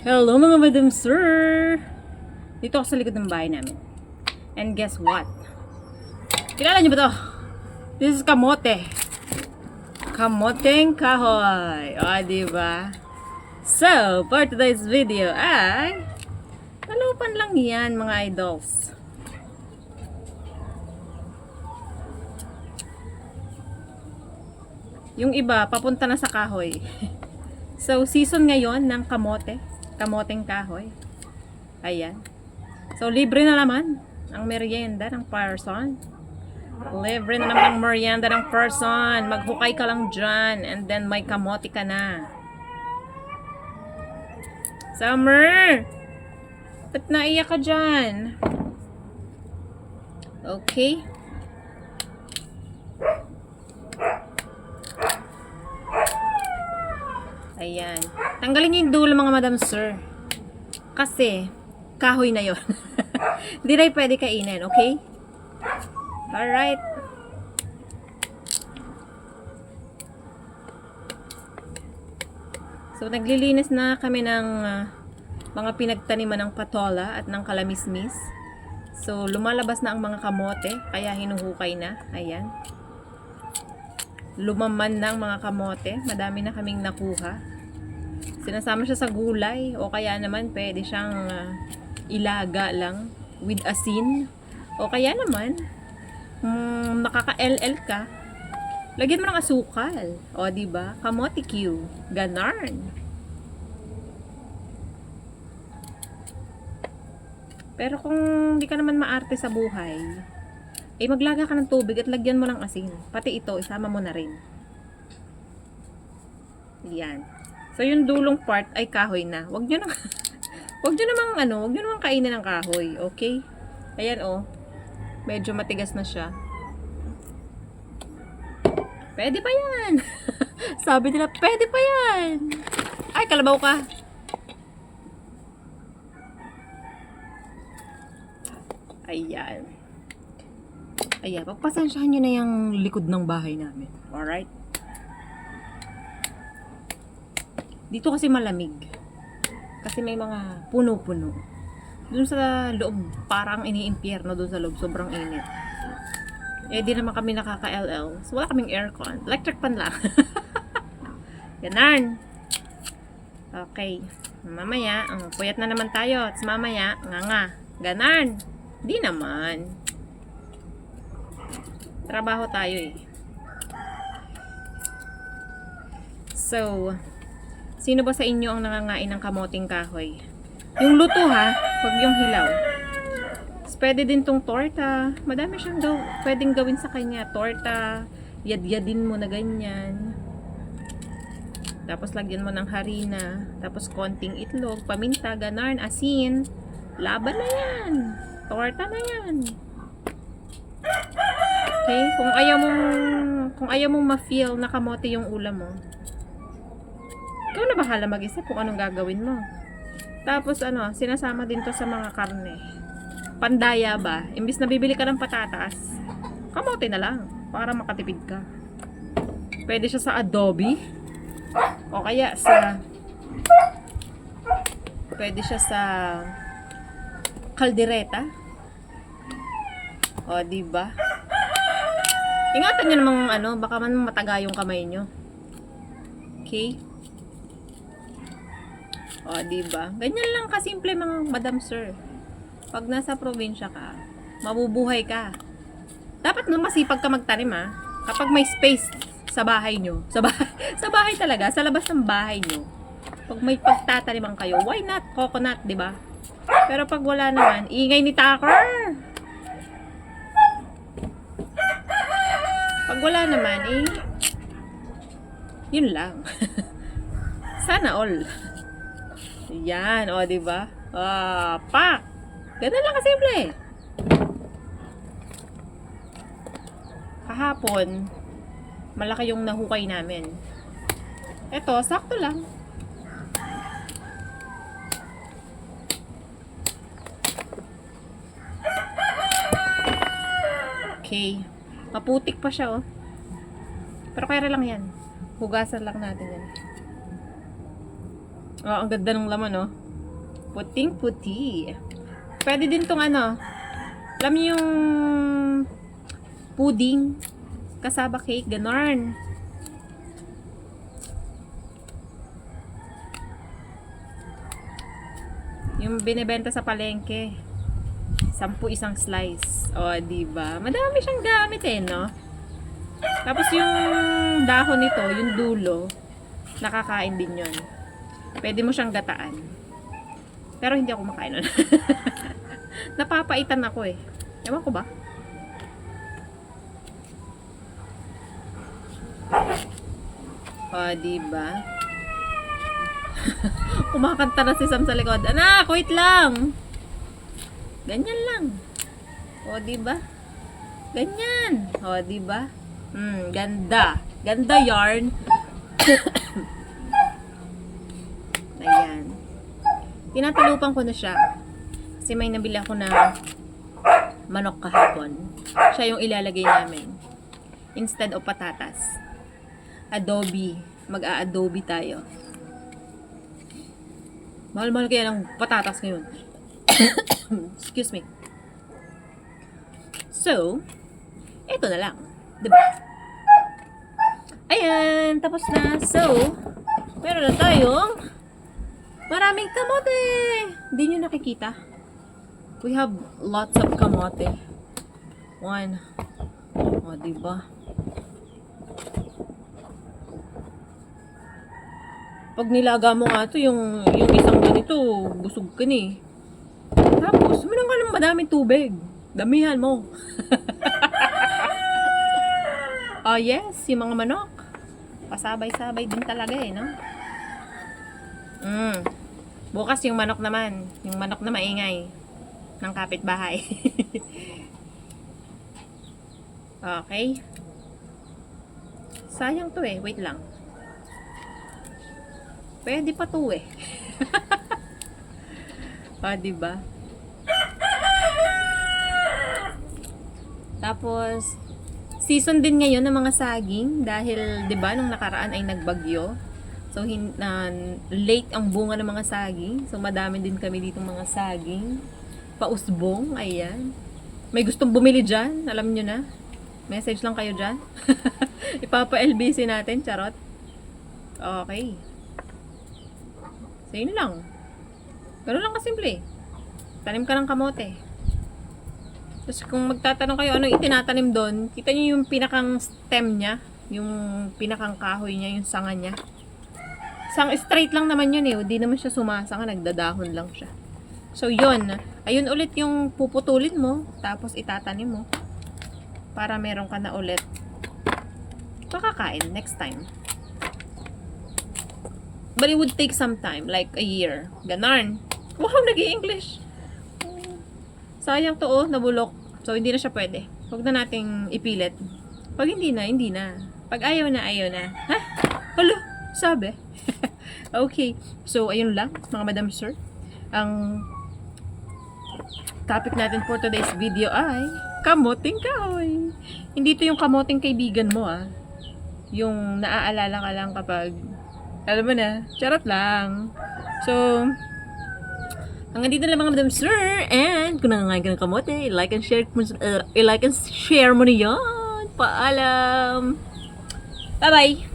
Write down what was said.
Hello mga madam sir! Dito ako sa likod ng bahay namin. And guess what? Kilala niyo ba to? This is kamote. Kamoteng kahoy. O, di ba? So, for today's video ay Talupan lang yan mga idols. Yung iba, papunta na sa kahoy. so, season ngayon ng kamote. Kamoteng kahoy. Ayan. So, libre na naman ang merienda ng person. Libre na naman ang merienda ng person. Maghukay ka lang dyan and then may kamote ka na. Summer! Ba't naiyak ka dyan? Okay. Ayan. Tanggalin niyo yung dulo mga madam sir. Kasi, kahoy na yon. Hindi na pwede kainin, okay? Alright. So, naglilinis na kami ng ah, mga pinagtaniman ng patola at ng kalamismis. So, lumalabas na ang mga kamote, kaya hinuhukay na. Ayan. Lumaman ang mga kamote. Madami na kaming nakuha. Sinasama siya sa gulay o kaya naman pwede siyang ah, ilaga lang with asin. O kaya naman, mm, makaka-LL ka, lagyan mo ng asukal. O, di ba? Kamote Q. Ganarn. Pero kung di ka naman maarte sa buhay, eh maglaga ka ng tubig at lagyan mo ng asin. Pati ito, isama mo na rin. Yan. So, yung dulong part ay kahoy na. Huwag nyo nang, huwag nyo namang, ano, huwag nyo namang kainin ng kahoy. Okay? Ayan, oh. Medyo matigas na siya. Pwede pa yan. Sabi nila, pwede pa yan. Ay, kalabaw ka. Ayan. Ayan, pagpasensyahan nyo na yung likod ng bahay namin. Alright? Dito kasi malamig. Kasi may mga puno-puno. Doon sa loob, parang iniimpyerno doon sa loob. Sobrang init. Eh, di naman kami nakaka-LL. So, wala kaming aircon. Electric fan lang. Ganon. Okay. Mamaya, oh, puyat na naman tayo. Tapos mamaya, nga nga. Ganon. Di naman. Trabaho tayo eh. So, sino ba sa inyo ang nangangain ng kamoting kahoy? Yung luto ha, wag yung hilaw. Pwede din tong torta. Madami siyang gaw pwedeng gawin sa kanya. Torta, yadyadin mo na ganyan. Tapos lagyan mo ng harina. Tapos konting itlog, paminta, ganarn, asin. Laban na yan. Torta na yan. Okay? Kung ayaw mong kung ayaw mong ma-feel na kamote yung ulam mo, ikaw na bahala mag-isip kung anong gagawin mo. Tapos ano, sinasama din to sa mga karne. Pandaya ba? Imbis na bibili ka ng patatas, kamote na lang para makatipid ka. Pwede siya sa adobe o kaya sa pwede siya sa kaldereta. O, di ba? Ingatan nyo namang ano, baka man mataga yung kamay nyo. Okay? O, di ba? Ganyan lang kasimple mga madam sir. Pag nasa probinsya ka, mabubuhay ka. Dapat na masipag ka magtanim ha. Kapag may space sa bahay nyo, sa bahay, sa bahay talaga, sa labas ng bahay nyo, pag may pagtataniman kayo, why not coconut, di ba? Pero pag wala naman, ingay ni Tucker! Wala naman, eh, yun lang. Sana all. Yan, o, di ba? Ah, pak! Ganun lang kasimple. Kahapon, malaki yung nahukay namin. Ito, sakto lang. Okay. Maputik pa siya, oh. Pero kaya lang yan. Hugasan lang natin yan. Oh, ang ganda ng laman, oh. Puting-puti. Pwede din tong ano, alam yung pudding, kasaba cake, ganon. Yung binibenta sa palengke. Sampu isang slice. O, di ba? Madami siyang gamit eh, no? Tapos yung dahon nito, yung dulo, nakakain din yun. Pwede mo siyang gataan. Pero hindi ako makain nun. Napapaitan ako eh. Ewan ko ba? O, di ba? Kumakanta na si Sam sa likod. Anak, wait lang. Ganyan lang. O, di ba? Ganyan. O, di ba? Hmm, ganda. Ganda yarn. Ayan. Tinatalupan ko na siya. Kasi may nabili ako na manok kahapon. Siya yung ilalagay namin. Instead of patatas. Adobe. Mag-a-adobe tayo. Mahal-mahal kaya ng patatas ngayon. Excuse me. So, ito na lang. Diba? Ayan, tapos na. So, meron na tayong maraming kamote. Hindi nyo nakikita. We have lots of kamote. One. O, diba? Pag nilaga mo nga to, yung, yung isang ganito, busog ka ni. Uminom ka ng madaming tubig. Damihan mo. Oh yes, yung mga manok. Pasabay-sabay din talaga eh, no? Mm. Bukas yung manok naman. Yung manok na maingay. Ng kapitbahay. okay. Sayang to eh. Wait lang. Pwede pa to eh. ah, diba? Tapos, season din ngayon ng mga saging dahil 'di ba nung nakaraan ay nagbagyo. So hin na late ang bunga ng mga saging. So madami din kami dito mga saging. Pausbong, ayan. May gustong bumili diyan, alam niyo na. Message lang kayo diyan. Ipapa-LBC natin, charot. Okay. So yun lang. Ganun lang kasimple. Tanim ka ng kamote. Tapos kung magtatanong kayo ano itinatanim doon, kita niyo yung pinakang stem niya, yung pinakang kahoy niya, yung sanga niya. Sang straight lang naman yun eh, hindi naman siya sumasanga, nagdadahon lang siya. So yun, ayun ulit yung puputulin mo, tapos itatanim mo para meron ka na ulit makakain next time. But it would take some time, like a year. Ganon. Wow, nag english Sayang to oh, nabulok. So, hindi na siya pwede. Huwag na nating ipilit. Pag hindi na, hindi na. Pag ayaw na, ayaw na. Ha? Hala, sabi. okay. So, ayun lang, mga madam sir. Ang topic natin for today's video ay kamoting kahoy. Hindi to yung kamoting kaibigan mo ah. Yung naaalala ka lang kapag alam mo na, charot lang. So, Hanggang dito lang mga madam sir. And kung nangangain ka ng kamote, like and share, uh, like and share mo na yan. Paalam. Bye-bye.